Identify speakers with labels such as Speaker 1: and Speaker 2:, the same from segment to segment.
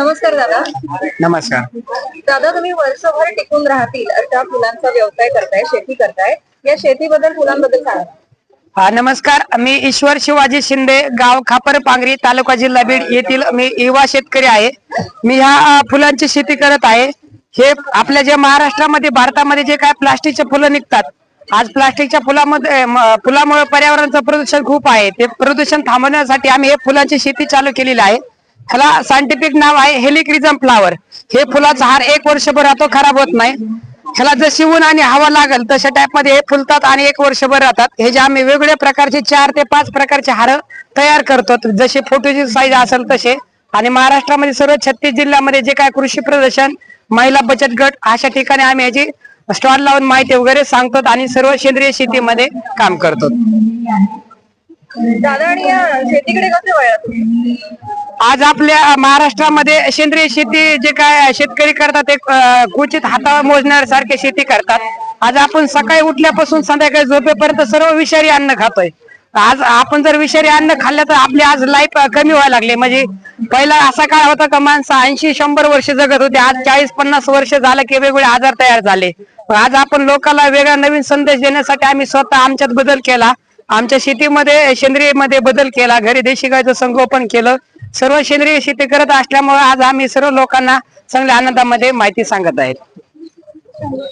Speaker 1: नमस्कार दादा.
Speaker 2: नमस्कार.
Speaker 1: दादा तुम्ही वर्षभर टिकून राहतील अशा फुलांचा व्यवसाय करताय शेती करताय. या शेतीबद्दल फुलांबद्दल सांगा.
Speaker 2: हा नमस्कार. मी ईश्वर शिवाजी शिंदे गाव खापर पांगरी तालुका जिल्हा बीड येथील मी युवा शेतकरी आहे. मी ह्या अ, फुलांची शेती करत आहे. हे आपल्या जे महाराष्ट्रामध्ये भारतामध्ये जे काय प्लास्टिकचे फुलं निघतात आज प्लास्टिकच्या फुलामध्ये म, फुलामुळे पर्यावरणाचं प्रदूषण खूप आहे. ते प्रदूषण थांबवण्यासाठी आम्ही हे फुलांची शेती चालू केलेली आहे. ह्याला सायंटिफिक नाव आहे हेलिक्रिझम फ्लावर हे फुलाचा हार एक वर्षभर राहतो खराब होत नाही. ह्याला जशी ऊन आणि हवा लागल तशा टाइपमध्ये हे फुलतात आणि एक वर्षभर राहतात. हे जे आम्ही वेगवेगळ्या प्रकारचे चार ते पाच प्रकारचे हार तयार करतो. जसे फोटोची साईज असेल तसे. आणि महाराष्ट्रामध्ये सर्व छत्तीस जिल्ह्यामध्ये जे काय कृषी प्रदर्शन महिला बचत गट अशा ठिकाणी आम्ही याची स्टॉल लावून माहिती वगैरे सांगतो आणि सर्व सेंद्रिय शेतीमध्ये काम करतो.
Speaker 1: दादा आणि शेतीकडे कसे वळला
Speaker 2: आज आपल्या महाराष्ट्रामध्ये सेंद्रिय शेती जे काय शेतकरी करतात ते क्वचित हातावर मोजण्यासारखे शेती करतात. आज आपण सकाळी उठल्यापासून संध्याकाळी झोपेपर्यंत सर्व विषारी अन्न खातोय. आज आपण जर विषारी अन्न खाल्लं तर आपली आज लाईफ कमी व्हायला लागली. म्हणजे पहिला असा काळ होता का माणसं ऐंशी शंभर वर्ष जगत होते. आज चाळीस पन्नास वर्ष झालं की वेगवेगळे आजार तयार झाले. आज आपण लोकांना वेगळा नवीन संदेश देण्यासाठी आम्ही स्वतः आमच्यात बदल केला. आमच्या शेतीमध्ये सेंद्रियमध्ये बदल केला. घरी देशी गायचं संगोपन केलं. सर्व सेंद्रिय शेती करत असल्यामुळे आज आम्ही सर्व लोकांना चांगल्या आनंदामध्ये माहिती सांगत आहेत.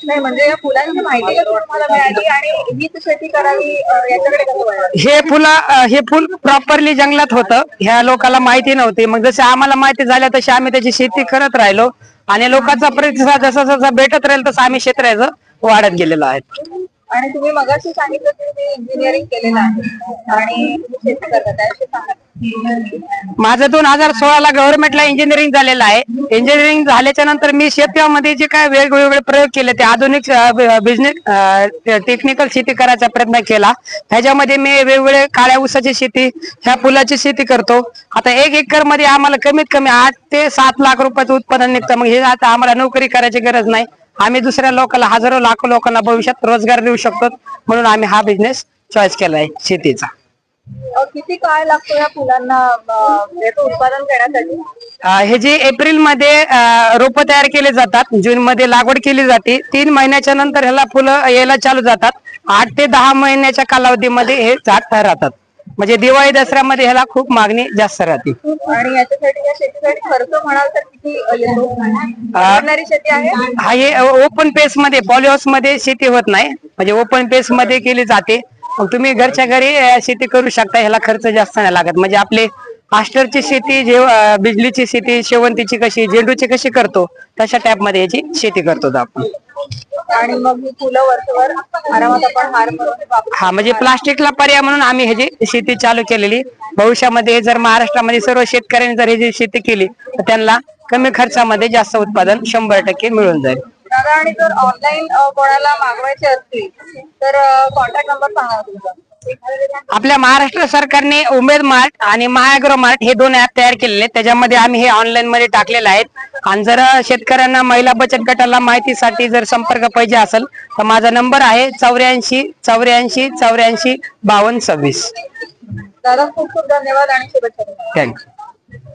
Speaker 1: नाही म्हणजे या फुलांची माहिती कशी तुम्हाला मिळाली आणि हीच शेती करावी अं, याच्याकडे कसं वळला
Speaker 2: हे फुलं हे फुल प्रॉपरली जंगलात होतं. ह्या लोकांना माहिती नव्हती. मग जसे आम्हाला माहिती झाल्या तशी आम्ही त्याची शेती करत राहिलो. आणि लोकांचा प्रतिसाद जसा जसा भेटत राहील तसं आम्ही क्षेत्राचं वाढत गेलेलो आहे.
Speaker 1: आणि तुम्ही मगाशी सांगितलं की तुम्ही इंजिनिअरिंग केलेलं आहे. आणि तुम्ही शेती करतात त्याविषयी सांगा.
Speaker 2: माझं दोन हजार सोळाला गव्हर्नमेंटला इंजिनिअरिंग झालेलं आहे. इंजिनिअरिंग झाल्याच्यानंतर मी शेतीमध्ये जे काय वेगवेगळे प्रयोग केले ते आधुनिक बिझनेस टेक्निकल शेती करायचा प्रयत्न केला. ह्याच्यामध्ये मी वेगवेगळे काळ्या ऊसाची शेती ह्या फुलाची शेती करतो. आता एक एकरमध्ये आम्हाला कमीत कमी आठ ते सात लाख रुपयाचं उत्पादन निघतं. मग हे आता आम्हाला नोकरी करायची गरज नाही. आम्ही दुसऱ्या लोकांना हजारो लाखो लोकांना भविष्यात रोजगार देऊ शकतो म्हणून आम्ही हा बिझनेस चॉईस केला आहे शेतीचा
Speaker 1: किती काळ लागतो या फुलांना उत्पादन करण्यासाठी?
Speaker 2: अ, हे जे एप्रिलमध्ये रोप तयार केले जातात जून मध्ये लागवड केली जाते तीन महिन्याच्या नंतर ह्याला फुलं यायला चालू जातात आठ ते दहा महिन्याच्या कालावधीमध्ये हे झाड तयार राहतात. म्हणजे दिवाळी दसऱ्यामध्ये ह्याला खूप मागणी जास्त राहते.
Speaker 1: आणि याच्यासाठी या शेतीसाठी खर्च म्हणाल तर शेती आहे?
Speaker 2: हा हे ओपन पेस मध्ये पॉलिहाऊसमध्ये शेती होत नाही. म्हणजे ओपन पेस मध्ये केली जाते. मग तुम्ही घरच्या घरी शेती करू शकता. ह्याला खर्च जास्त नाही लागत. म्हणजे आपले आस्टरची शेती जे बिजलीची शेती शेवंतीची कशी झेंडूची कशी करतो तशा टाइपमध्ये याची शेती करतो आपण.
Speaker 1: आणि मग ही फुलं वर्षभर आरामात आपण हार म्हणून वापरू
Speaker 2: हा म्हणजे प्लास्टिकला पर्याय म्हणून आम्ही ह्याची शेती चालू केलेली भविष्यामध्ये जर महाराष्ट्रामध्ये सर्व शेतकऱ्यांनी जर ह्याची शेती केली तर त्यांना कमी खर्चामध्ये जास्त उत्पादन शंभर टक्के मिळून जाईल.
Speaker 1: दादा आणि जर ऑनलाईन कोणाला मागवायचे असतील तर कॉन्टॅक्ट नंबर सांगा तुमचा.
Speaker 2: आपल्या महाराष्ट्र सरकारने उमेद मार्ट आणि महाअग्रो मार्ट हे दोन ऍप तयार केलेले त्याच्यामध्ये आम्ही हे ऑनलाईन मध्ये टाकलेले आहेत. आणि जर शेतकऱ्यांना महिला बचत गटाला माहितीसाठी जर संपर्क पाहिजे असेल तर माझा नंबर आहे चौऱ्याऐंशी चौऱ्याऐंशी चौऱ्याऐंशी बावन्न सव्वीस
Speaker 1: दादा खूप खूप धन्यवाद आणि शुभेच्छा.
Speaker 2: थँक्यू